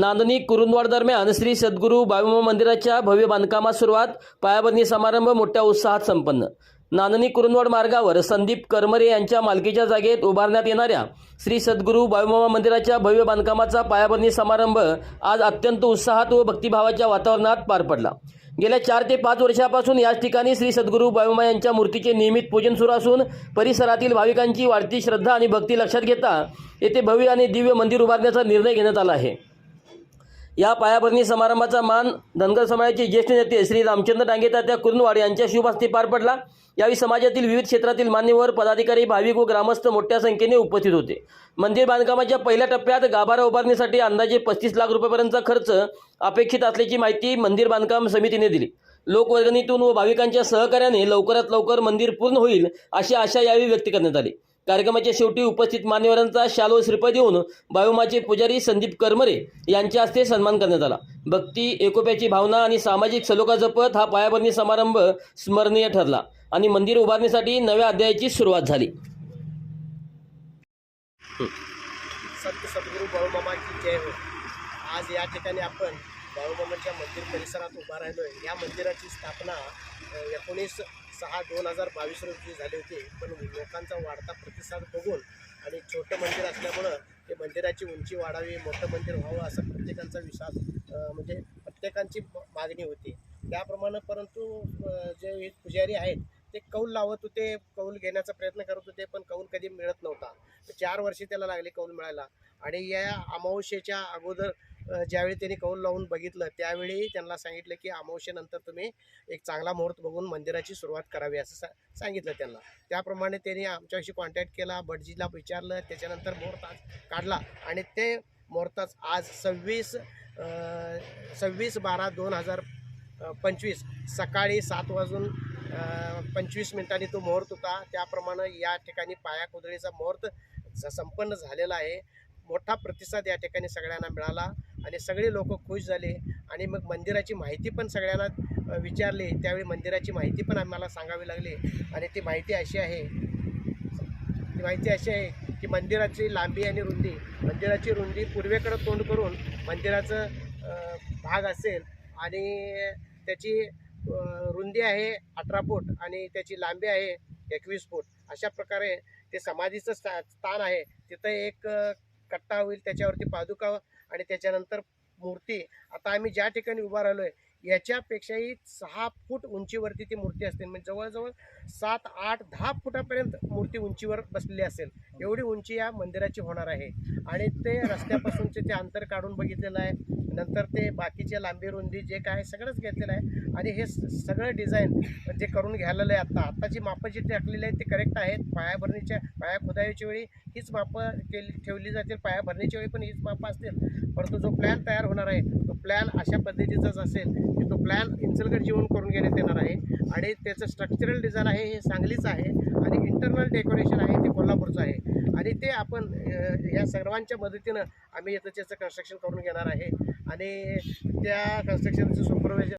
नांदणी कुरुंदवाड दरम्यान श्री सद्गुरू बाबीमा मंदिराच्या भव्य बांधकामास सुरुवात पायाभरणी समारंभ मोठ्या उत्साहात संपन्न. नांदणी कुरुंदवाड मार्गावर संदीप करमरे यांच्या मालकीच्या जागेत उभारण्यात येणाऱ्या श्री सद्गुरू बाबीमामा मंदिराच्या भव्य बांधकामाचा पायाभरणी समारंभ आज अत्यंत उत्साहात व भक्तिभावाच्या वातावरणात पार पडला. गेल्या चार ते पाच वर्षापासून याच ठिकाणी श्री सद्गुरू बाबीमा यांच्या मूर्तीचे नियमित पूजन सुरू असून परिसरातील भाविकांची वाढती श्रद्धा आणि भक्ती लक्षात घेता येथे भव्य आणि दिव्य मंदिर उभारण्याचा निर्णय घेण्यात आला आहे. या पायाभरणी समारंभाचा मान धनगर समाजाचे ज्येष्ठ नेते श्री रामचंद्र डांगे तात्या कुरुंदवाड यांच्या शुभ हस्ते पार पडला. यावेळी समाजातील विविध क्षेत्रातील मान्यवर पदाधिकारी भाविक व ग्रामस्थ मोठ्या संख्येने उपस्थित होते. मंदिर बांधकामाच्या पहिल्या टप्प्यात गाभारा उभारणीसाठी अंदाजे पस्तीस लाख रुपयापर्यंतचा खर्च अपेक्षित असल्याची माहिती मंदिर बांधकाम समितीने दिली. लोकवर्गणीतून व भाविकांच्या सहकार्याने लवकरात लवकर मंदिर पूर्ण होईल अशी आशा यावेळी व्यक्त करण्यात आली. कार्यक्रमाच्या शेवटी उपस्थित मान्यवरांचा शालो श्रीपद देऊन बाळूमाचे पुजारी संदीप करमरे यांच्या हस्ते सन्मान करण्यात आला. भक्ती एकोप्याची भावना आणि सामाजिक सलोखा जपत हा पायाभरणी समारंभ स्मरणीय ठरला आणि मंदिर उभारण्यासाठी नव्या अध्यायाची सुरुवात झाली. संत सद्गुरू बाळूमामा की जय हो. आज या ठिकाणी आपण बाळूमामाच्या मंदिर परिसरात उभा राहिलो आहे या मंदिराची स्थापना एकोणीस सहा दोन हजार बावीस रोजी झाली होती. पण लोकांचा वाढता प्रतिसाद बघून आणि छोटं मंदिर असल्यामुळं ते मंदिराची उंची वाढावी मोठं मंदिर व्हावं असा प्रत्येकांचा विश्वास म्हणजे प्रत्येकांची मागणी होती. त्याप्रमाणे परंतु जे पुजारी आहेत ते कौल लावत होते कौल घेण्याचा प्रयत्न करत होते पण कौल कधी मिळत नव्हता. चार वर्षे त्याला लागले कौल मिळायला. आणि या अमावस्येच्या अगोदर ज्यावेळी त्यांनी कौल लावून बघितलं त्यावेळी त्यांना सांगितलं की अमावस्येनंतर तुम्ही एक चांगला मुहूर्त बघून मंदिराची सुरुवात करावी असं सा सांगितलं त्यांना. त्याप्रमाणे त्यांनी आमच्याशी कॉन्टॅक्ट केला भटजीला विचारलं त्याच्यानंतर मुहूर्त आज काढला आणि ते मुहूर्ताच आज सव्वीस सव्वीस बारा दोन हजार पंचवीस सकाळी सात वाजून पंचवीस मिनिटांनी तो मुहूर्त होता. त्याप्रमाणे या ठिकाणी पाया कुदळीचा मुहूर्त स- संपन्न झालेला आहे. मोठा प्रतिसाद या ठिकाणी सगळ्यांना मिळाला. आणि सगळे लोक खुश झाले. आणि मग मंदिराची माहिती पण सगळ्यांना विचारली. त्यावेळी मंदिराची माहिती पण आम्हाला सांगावी लागली. आणि ती माहिती अशी आहे ती माहिती अशी आहे की मंदिराची लांबी आणि रुंदी मंदिराची रुंदी पूर्वेकडे तोंड करून मंदिराचं भाग असेल आणि त्याची रुंदी आहे अठरा फूट आणि त्याची लांबी आहे एकवीस फूट. अशा प्रकारे ते समाधीचं स्था स्थान आहे. तिथं एक कट्टा होईल त्याच्यावरती पादुका आणि त्याच्यानंतर मूर्ती. आता आम्ही ज्या ठिकाणी उभा राहिलो आहे याच्यापेक्षाही सहा फूट उंचीवरती ती मूर्ती असते. म्हणजे जवळजवळ सात आठ दहा फुटापर्यंत मूर्ती उंचीवर बसलेली असेल. एवढी उंची या मंदिराची होणार आहे. आणि ते रस्त्यापासूनचे ते अंतर काढून बघितलेलं आहे. नंतर ते बाकीचे लांबी रुंदी जे काय आहे सगळंच घेतलेलं आहे. आणि हे स- सगळं डिझाईन जे करून घ्यायलेलं आहे आत्ता आत्ताची मापं जी टाकलेली आहेत ते करेक्ट आहेत. पायाभरणीच्या पाया खुदाईच्या वेळी हीच मापं केली ठेवली जातील. पाया वेळी पण हीच मापं असतील. परंतु जो प्लॅन तयार होणार आहे प्लॅन अशा पद्धतीचाच असेल की तो प्लॅन इंचलगड जीवन करून घेण्यात येणार आहे. आणि त्याचं स्ट्रक्चरल डिझाईन आहे हे सांगलीच आहे. आणि इंटरनल डेकोरेशन आहे ते कोल्हापूरचं आहे. आणि ते आपण या सर्वांच्या मदतीनं आम्ही याचं त्याचं कन्स्ट्रक्शन करून घेणार आहे. आणि त्या कन्स्ट्रक्शनचं सुपरवायझर